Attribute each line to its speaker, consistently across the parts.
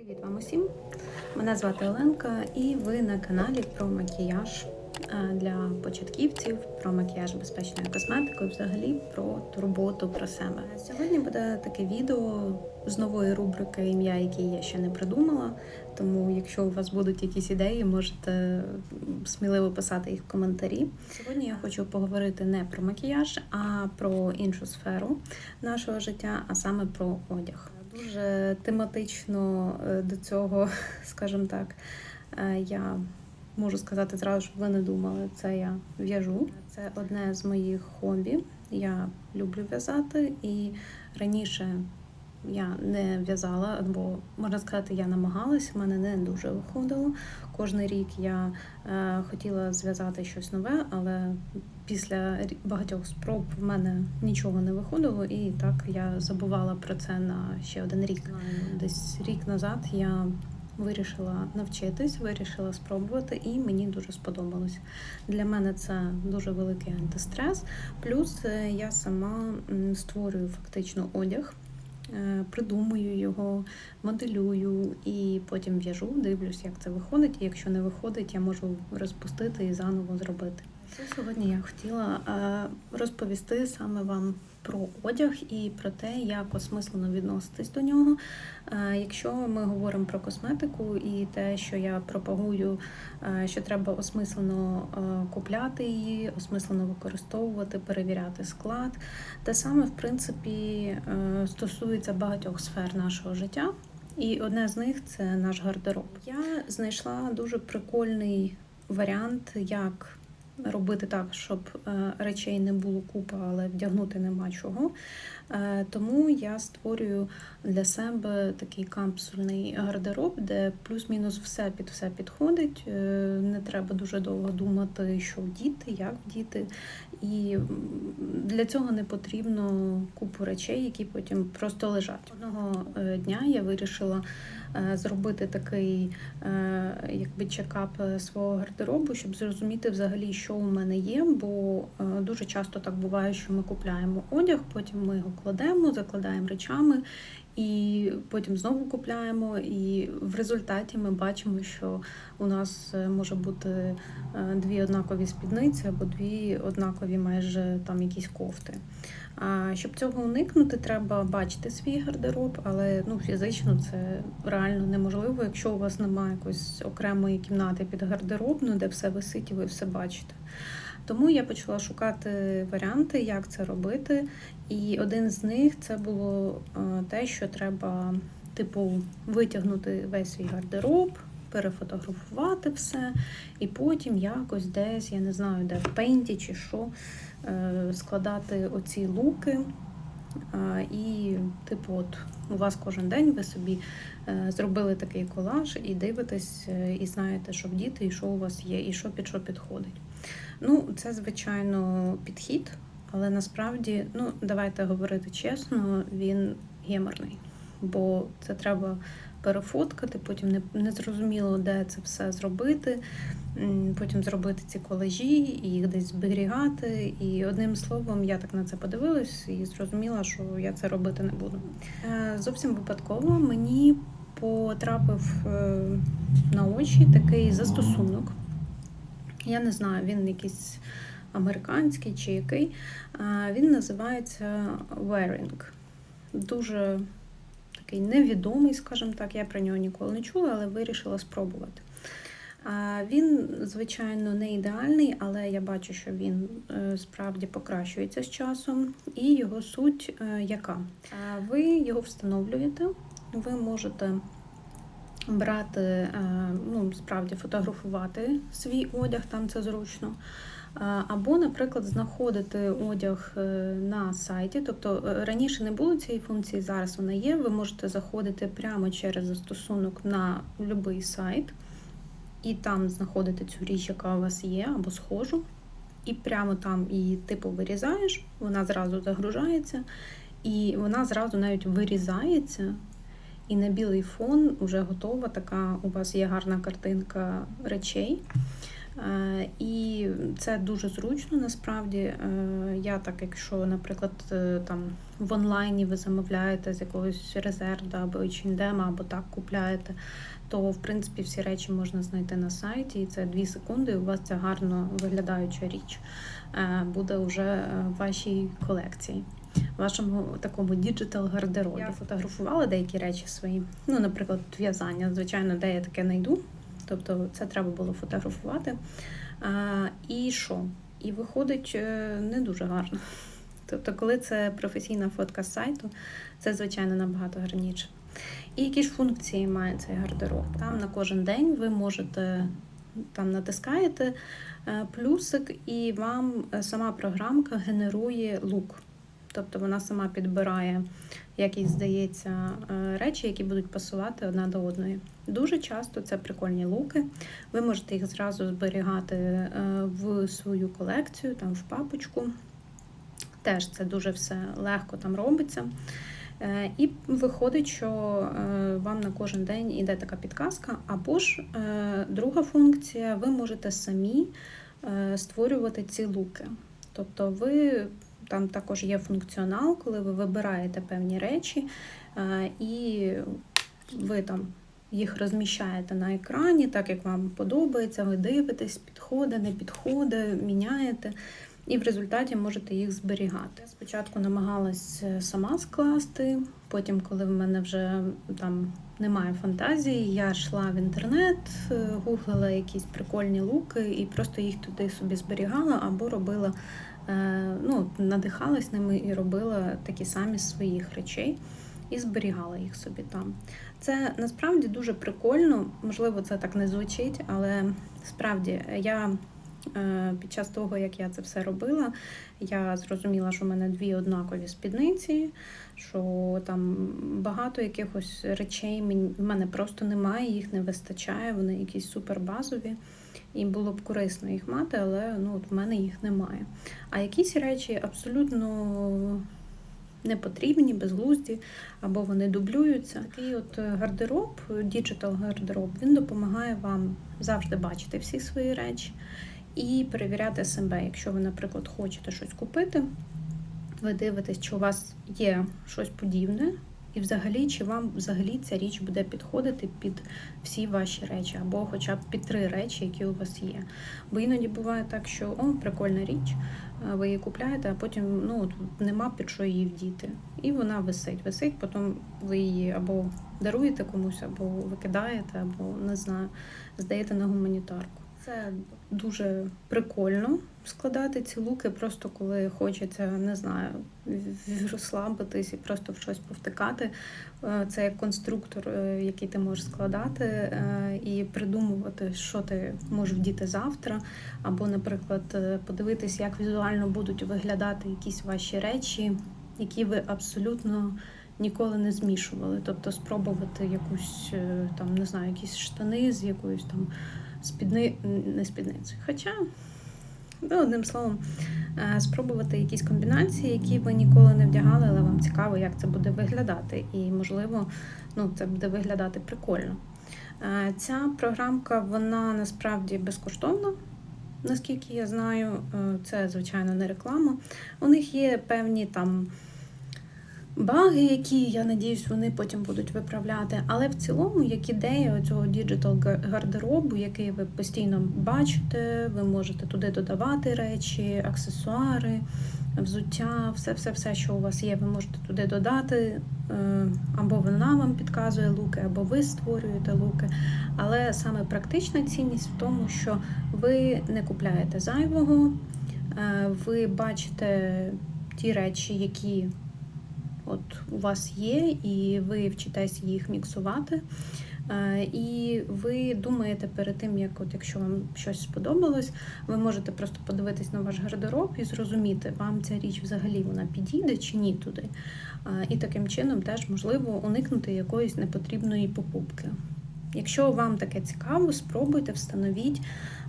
Speaker 1: Привіт вам усім! Мене звати Оленка, і ви на каналі про макіяж е, для початківців, про макіяж безпечною косметикою, взагалі про турботу про себе. Сьогодні буде таке відео з нової рубрики ім'я, які я ще не придумала. Тому, якщо у вас будуть якісь ідеї, можете сміливо писати їх в коментарі. Сьогодні я хочу поговорити не про макіяж, а про іншу сферу нашого життя, а саме про одяг. Дуже тематично е, до цього, скажімо так, е, я можу сказати зразу, щоб ви не думали, це я в'яжу. Це одне з моїх хобі. Я люблю в'язати, і раніше я не в'язала, або можна сказати, я намагалась, в мене не дуже виходило. Кожний рік я е, хотіла зв'язати щось нове, але після багатьох спроб в мене нічого не виходило, і так я забувала про це на ще один рік. Десь рік назад я вирішила навчитись, вирішила спробувати, і мені дуже сподобалось. Для мене це дуже великий антистрес. Плюс е, я сама створюю фактично одяг. Е, Придумую його, моделюю і потім в'яжу, дивлюсь, як це виходить. І якщо не виходить, я можу розпустити і заново зробити. Що сьогодні я хотіла е, розповісти саме вам про одяг і про те, як осмислено відноситись до нього. Е, Якщо ми говоримо про косметику і те, що я пропагую, е, що треба осмислено е, купляти її, осмислено використовувати, перевіряти склад. Те саме, в принципі, стосується багатьох сфер нашого життя. І одне з них це наш гардероб. Я знайшла дуже прикольний варіант, як робити так, щоб е, речей не було купа, але вдягнути нема чого. Е, Тому я створюю для себе такий капсульний гардероб, де плюс-мінус все під все підходить. Е, Не треба дуже довго думати, що вдіти, як вдіти. І для цього не потрібно купу речей, які потім просто лежать. Одного дня я вирішила зробити такий е, якби чекап е, свого гардеробу, щоб зрозуміти взагалі, що у мене є. Бо е, дуже часто так буває, що ми купляємо одяг, потім ми його кладемо, закладаємо речами. І потім знову купляємо, і в результаті ми бачимо, що у нас е, може бути е, дві однакові спідниці або дві однакові майже там якісь кофти. А щоб цього уникнути, треба бачити свій гардероб, але ну фізично це реально неможливо, якщо у вас немає якоїсь окремої кімнати під гардеробну, де все висить і ви все бачите. Тому я почала шукати варіанти, як це робити. І один з них це було е, те, що треба, типу, витягнути весь свій гардероб, перефотографувати все, і потім якось десь, я не знаю, де в пейнті чи що, е, складати оці луки. Е, І, типу, от у вас кожен день ви собі е, зробили такий колаж і дивитесь, е, і знаєте, що вдіти, і що у вас є, і що під що підходить. Ну, це, звичайно, підхід, але насправді, ну, давайте говорити чесно, він геморний. Бо це треба перефоткати, потім не, зрозуміло, де це все зробити, потім зробити ці колажі, і їх десь зберігати. І одним словом, я так на це подивилась і зрозуміла, що я це робити не буду. Е, Зовсім випадково мені потрапив е, на очі такий застосунок. Я не знаю, він якийсь американський чи який. Він називається Wearing. Дуже такий невідомий, скажімо так. Я про нього ніколи не чула, але вирішила спробувати. Він, звичайно, не ідеальний, але я бачу, що він е, справді покращується з часом. І його суть е, яка? Ви його встановлюєте, ви можете брати, е, ну, справді фотографувати свій одяг, там це зручно. Або, наприклад, знаходити одяг е, на сайті. Тобто е, раніше не було цієї функції, зараз вона є. Ви можете заходити прямо через застосунок на будь-який сайт і там знаходити цю річ, яка у вас є, або схожу. І прямо там її типу вирізаєш, вона зразу загружається, і вона зразу навіть вирізається. І на білий фон вже готова така. У вас є гарна картинка речей. Е, І це дуже зручно насправді. Е, Я так, якщо, наприклад, е, там в онлайні ви замовляєте з якогось резервда або H&M, або так купляєте, то в принципі всі речі можна знайти на сайті, і це 2 секунди. і У вас ця гарно виглядаюча річ буде вже в вашій колекції. Вашому такому діджитал гардеробі. Я фотографувала деякі речі свої. Ну, наприклад, в'язання. Звичайно, де я таке знайду. Тобто це треба було фотографувати. А, і що? І виходить е, не дуже гарно. Тобто, коли це професійна фотка з сайту, це звичайно набагато гарніше. І які ж функції має цей гардероб? Там на кожен день ви можете там натискаєте е, плюсик, і вам е, сама програмка генерує лук. Тобто вона сама підбирає якісь, здається, е, речі, які будуть пасувати одна до одної. Дуже часто це прикольні луки. Ви можете їх зразу зберігати е, в свою колекцію, там в папочку. Теж це дуже все легко там робиться. Е, І виходить, що вам на кожен день йде така підказка, або ж друга функція, ви можете самі створювати ці луки. Тобто ви там також є функціонал, коли ви вибираєте певні речі, е, і ви там їх розміщаєте на екрані, так як вам подобається, ви дивитесь, підходить, не підходить, міняєте. І в результаті можете їх зберігати. Спочатку намагалась е, сама скласти, потім, коли в мене вже там немає фантазії, я йшла в інтернет, е, гуглила якісь прикольні луки і просто їх туди собі зберігала або робила, ну, надихалась ними і робила такі самі своїх речей. І зберігала їх собі там. Це насправді дуже прикольно. Можливо, це так не звучить, але справді я Е, Під час того, як я це все робила, я зрозуміла, що в мене дві однакові спідниці, що там багато якихось речей в мене просто немає, їх не вистачає, вони якісь супербазові. І було б корисно їх мати, але ну, от в мене їх немає. А якісь речі абсолютно не потрібні, безглузді, або вони дублюються. Такий от гардероб, діджитал гардероб, він допомагає вам завжди бачити всі свої речі і перевіряти себе. Якщо ви, наприклад, хочете щось купити, ви дивитесь, чи у вас є щось подібне, і взагалі, чи вам взагалі ця річ буде підходити під всі ваші речі, або хоча б під три речі, які у вас є. Бо іноді буває так, що о, прикольна річ, ви її купляєте, а потім ну, нема під що її вдіти. І вона висить. Висить, потім ви її або даруєте комусь, або викидаєте, або не знаю, здаєте на гуманітарку. Це дуже прикольно складати ці луки, просто коли хочеться, не знаю, розслабитись і просто в щось повтикати. Е, це як конструктор, е, який ти можеш складати е, і придумувати, що ти можеш вдіти завтра. Або, наприклад, подивитись, як візуально будуть виглядати якісь ваші речі, які ви абсолютно. Ніколи не змішували, тобто спробувати якусь там, не знаю, якісь штани з якоюсь там спідни... не спідницею. Хоча, ну, одним словом, е, спробувати якісь комбінації, які ви ніколи не вдягали, але вам цікаво, як це буде виглядати. І, можливо, ну, це буде виглядати прикольно. Е, ця програмка, вона насправді безкоштовна. Наскільки я знаю, е, це, звичайно, не реклама. У них є певні там баги, які, я надіюсь, вони потім будуть виправляти. Але в цілому, як ідея цього діджитал гардеробу, який ви постійно бачите, ви можете туди додавати речі, аксесуари, взуття, все-все-все, що у вас є, ви можете туди додати. Е, або вона вам підказує луки, або ви створюєте луки. Але саме практична цінність в тому, що ви не купляєте зайвого, е, ви бачите ті речі, які от у вас є, і ви вчитесь їх міксувати. Е, і ви думаєте перед тим, як от якщо вам щось сподобалось, ви можете просто подивитись на ваш гардероб і зрозуміти, вам ця річ взагалі вона підійде чи ні туди. Е, і таким чином теж можливо уникнути якоїсь непотрібної покупки. Якщо вам таке цікаво, спробуйте, встановіть,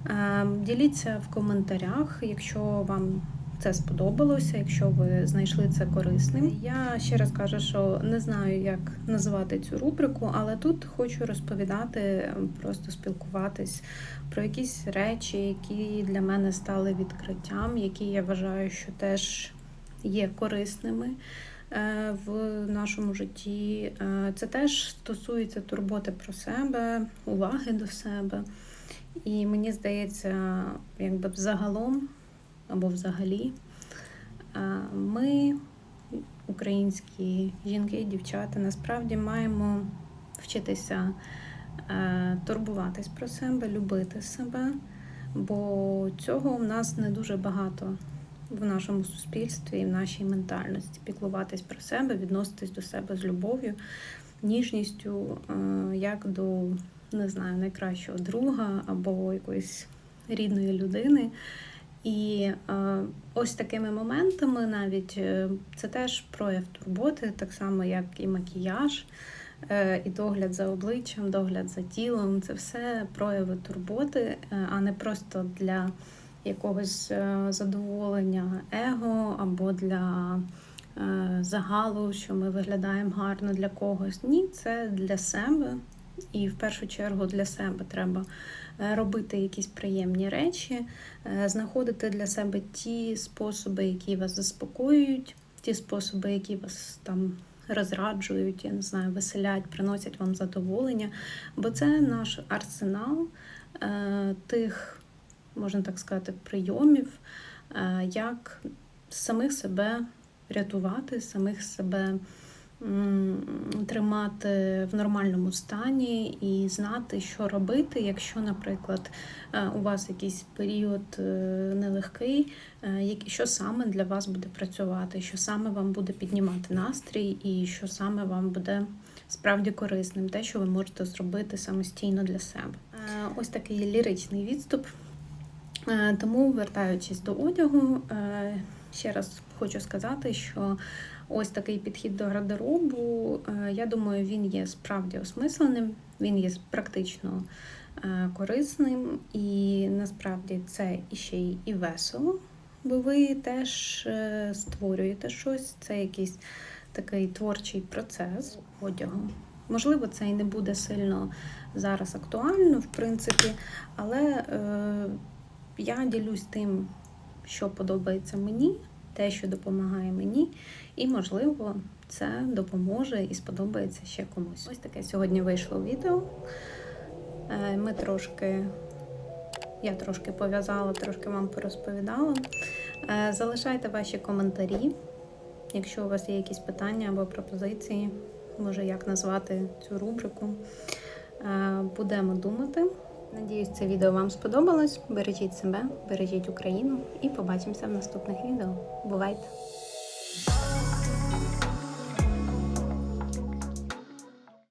Speaker 1: е, діліться в коментарях, якщо вам це сподобалося, якщо ви знайшли це корисним. Я ще раз кажу, що не знаю, як називати цю рубрику, але тут хочу розповідати, просто спілкуватись про якісь речі, які для мене стали відкриттям, які я вважаю, що теж є корисними е, в нашому житті. Е, Це теж стосується турботи про себе, уваги до себе. І мені здається, якби взагалом або взагалі, ми, українські жінки і дівчата, насправді маємо вчитися е, турбуватись про себе, любити себе, бо цього в нас не дуже багато в нашому суспільстві і в нашій ментальності. Піклуватись про себе, відноситись до себе з любов'ю, ніжністю, е, як до не знаю, найкращого друга або якоїсь рідної людини. І е, ось такими моментами навіть е, це теж прояв турботи, так само як і макіяж, е, і догляд за обличчям, догляд за тілом. Це все прояви турботи, а не просто для якогось задоволення его або для загалу, що ми виглядаємо гарно для когось. Ні, це для себе. І в першу чергу для себе треба е, робити якісь приємні речі, е, знаходити для себе ті способи, які вас заспокоюють, ті способи, які вас там розраджують, я не знаю, веселять, приносять вам задоволення. Бо це наш арсенал е, тих, можна так сказати, прийомів, як самих себе рятувати, самих себе тримати в нормальному стані і знати, що робити, якщо, наприклад, е, у вас якийсь період е, нелегкий, е, що саме для вас буде працювати, що саме вам буде піднімати настрій, і що саме вам буде справді корисним, те, що ви можете зробити самостійно для себе. Ось такий ліричний відступ. Тому, вертаючись до одягу, ще раз хочу сказати, що ось такий підхід до гардеробу, е, я думаю, він є справді осмисленим, він є практично е, корисним, і насправді це іще й і весело, бо ви теж е, створюєте щось, це якийсь такий творчий процес одягу. Можливо, це і не буде сильно зараз актуально, в принципі, але е, я ділюсь тим, що подобається мені, те, що допомагає мені, і, можливо, це допоможе і сподобається ще комусь. Ось таке сьогодні вийшло відео. Е, Ми трошки, я трошки пов'язала, трошки вам порозповідала. Е, Залишайте ваші коментарі, якщо у вас є якісь питання або пропозиції, може як назвати цю рубрику. Е, Будемо думати. Надіюсь, це відео вам сподобалось. Бережіть себе, бережіть Україну і побачимося в наступних відео. Бувайте!